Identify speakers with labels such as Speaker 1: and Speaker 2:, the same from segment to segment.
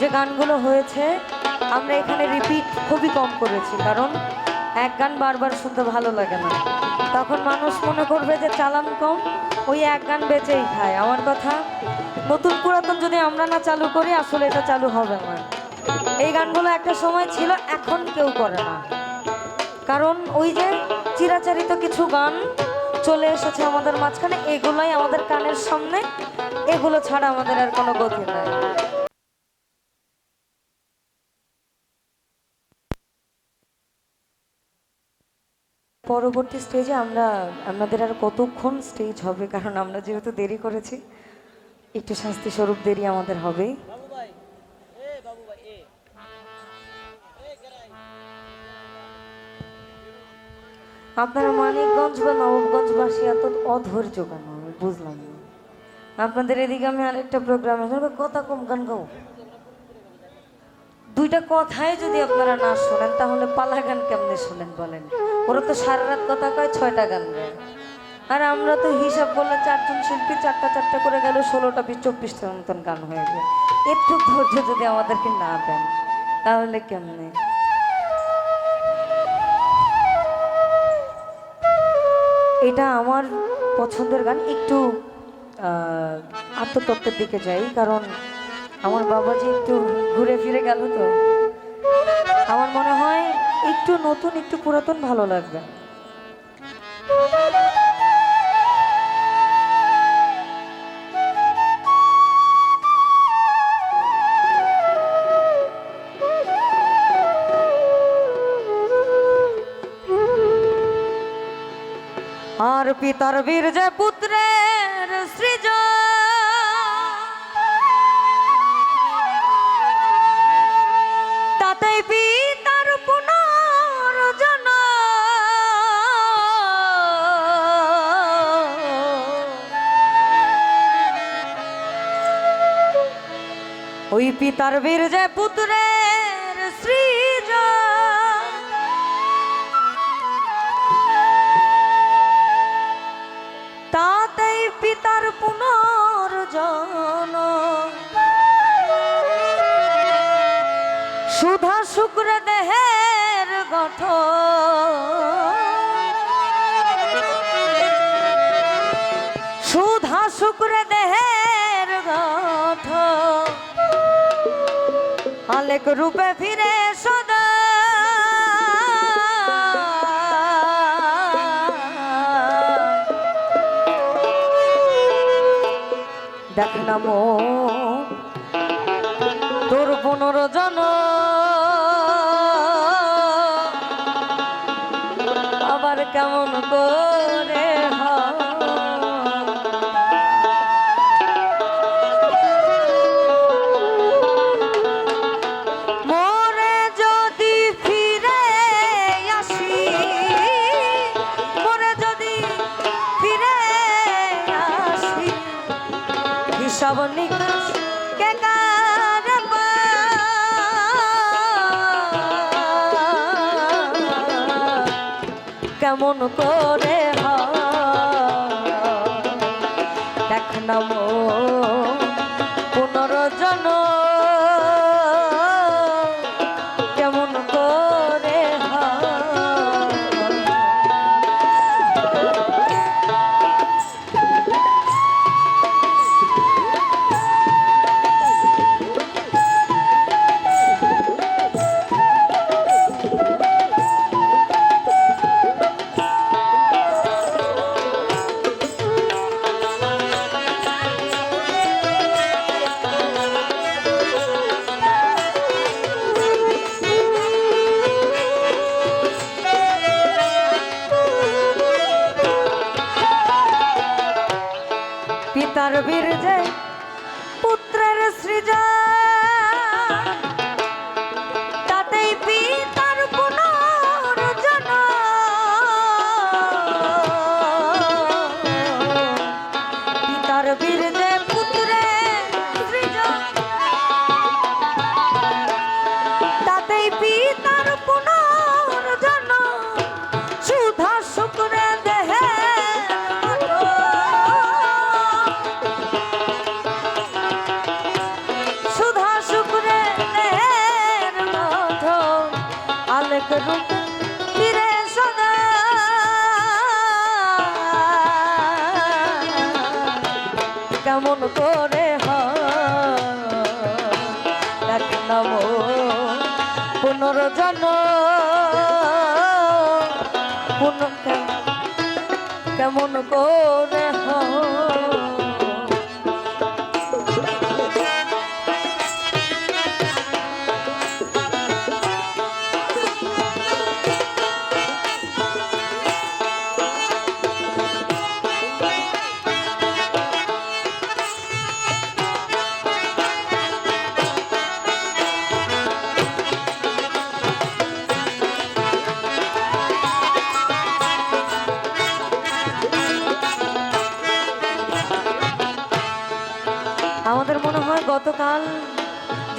Speaker 1: যে গানগুলো হয়েছে, আমরা এখানে রিপিট খুবই কম করেছি, কারণ এক গান বারবার শুনতে ভালো লাগে না। তখন মানুষ মনে করবে যে চালান কম, ওই এক গান বেচেই খায়। আমার কথা, নতুন পুরাতন যদি আমরা না চালু করি, আসলে এটা চালু হবে না। এই গানগুলো একটা সময় ছিল, এখন কেউ করে না। কারণ ওই যে চিরাচারিত কিছু গান চলে এসেছে আমাদের মাঝখানে, এগুলোই আমাদের কানের সামনে, এগুলো ছাড়া আমাদের আর কোনো গতি নাই। পরবর্তী স্টেজে আমরা, আমাদের আর কতক্ষণ স্টেজ হবে? কারণ আমরা যেহেতু দেরি করেছি, একটু শাস্তি স্বরূপ দেরি আমাদের হবে। আপনারা মানিকগঞ্জ বা নবাবগঞ্জবাসী, এত অধৈর্য কেন? আমি বুঝলাম না। আপনাদের এদিকে আমি আরেকটা প্রোগ্রাম কথা কম, গান গাও। দুইটা কথাই যদি আপনারা না শোনেন, তাহলে পালা গান কেমনে শোনেন বলেন? ওরা তো সারা রাত কথা কয়, ছয়টা গান গায়। আর আমরা তো হিসাব করলে চারজন শিল্পী চারটা চারটা করে গেল ষোলোটা বিশ চব্বিশটার মতন গান হয়ে যায়। একটু ধৈর্য যদি আমাদেরকে না দেন, তাহলে কেমনে? এটা আমার পছন্দের গান। একটু আত্মতত্ত্বের দিকে যাই, কারণ আমার বাবা যে একটু ঘুরে ফিরে গেল তো। আমার মনে হয় একটু নতুন একটু পুরাতন ভালো লাগবে। আর পিতার বীর যে পুত্রের সৃজ। তাতেই পিতার পিতার বীর যে পুত্রের সৃজ তাতেই পিতার পুনর্জন সুধা শুক্র দেহের গঠন। সুধা শুক্র দেহের গঠন। আলেক রূপে ফিরে সদা। দেখ নাম তোর পুনর্জন আবার কেমন করে? নিকাশ কে কার? কেমন করে? দেখ না মো পিতার বীর্যে পুত্রের সৃজা কেমন করে হয়? নাম পুনর্জন পুন কেমন করে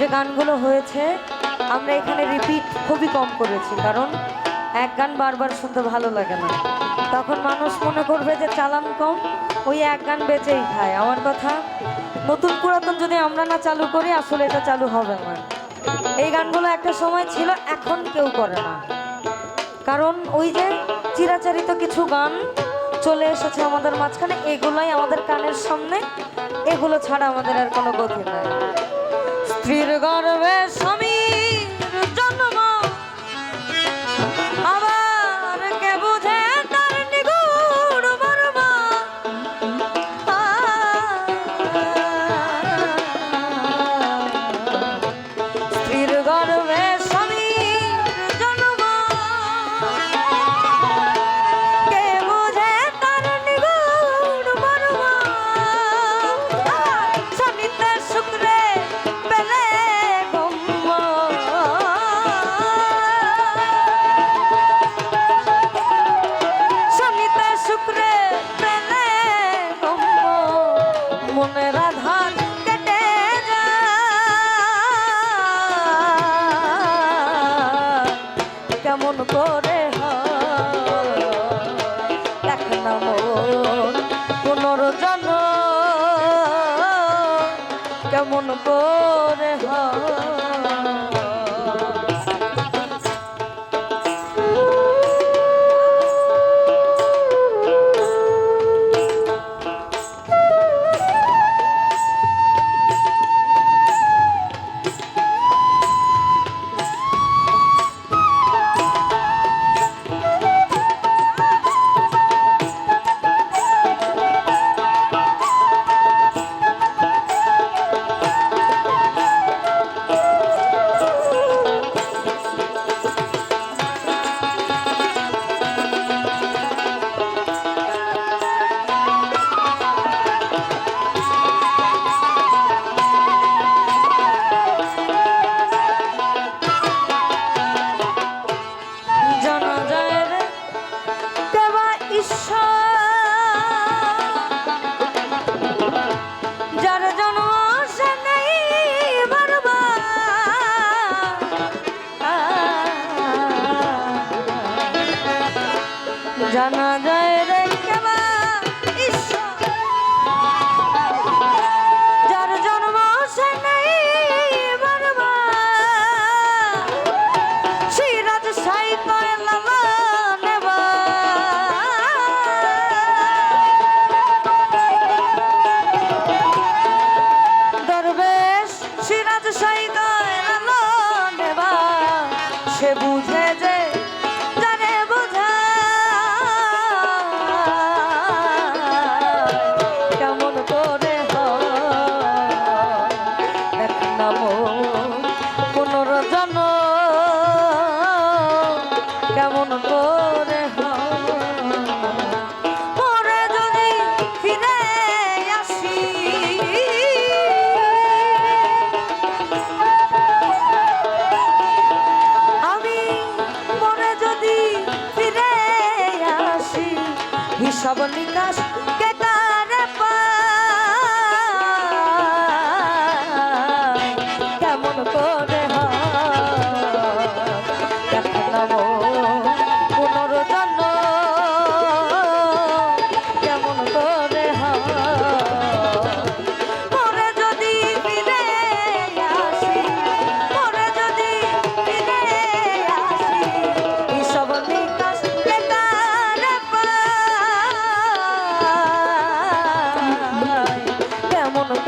Speaker 1: যে গানগুলো হয়েছে, আমরা এখানে রিপিট খুবই কম করেছি, কারণ এক গান বারবার শুনতে ভালো লাগে না। তখন মানুষ মনে করবে যে চালান কম, ওই এক গান বেচেই খায়। আমার কথা, নতুন পুরাতন যদি আমরা না চালু করি, আসলে এটা চালু হবে না। এই গানগুলো একটা সময় ছিল, এখন কেউ করে না। কারণ ওই যে চিরাচারিত কিছু গান চলে এসেছে আমাদের মাঝখানে, এগুলোই আমাদের কানের সামনে, এগুলো ছাড়া আমাদের আর কোনো গতি নাই। স্ত্রীর গর্বে স্বামীর শুক্রে পেলে কেমন করে পুনর্জন কেমন করে হয় জানা হিসাব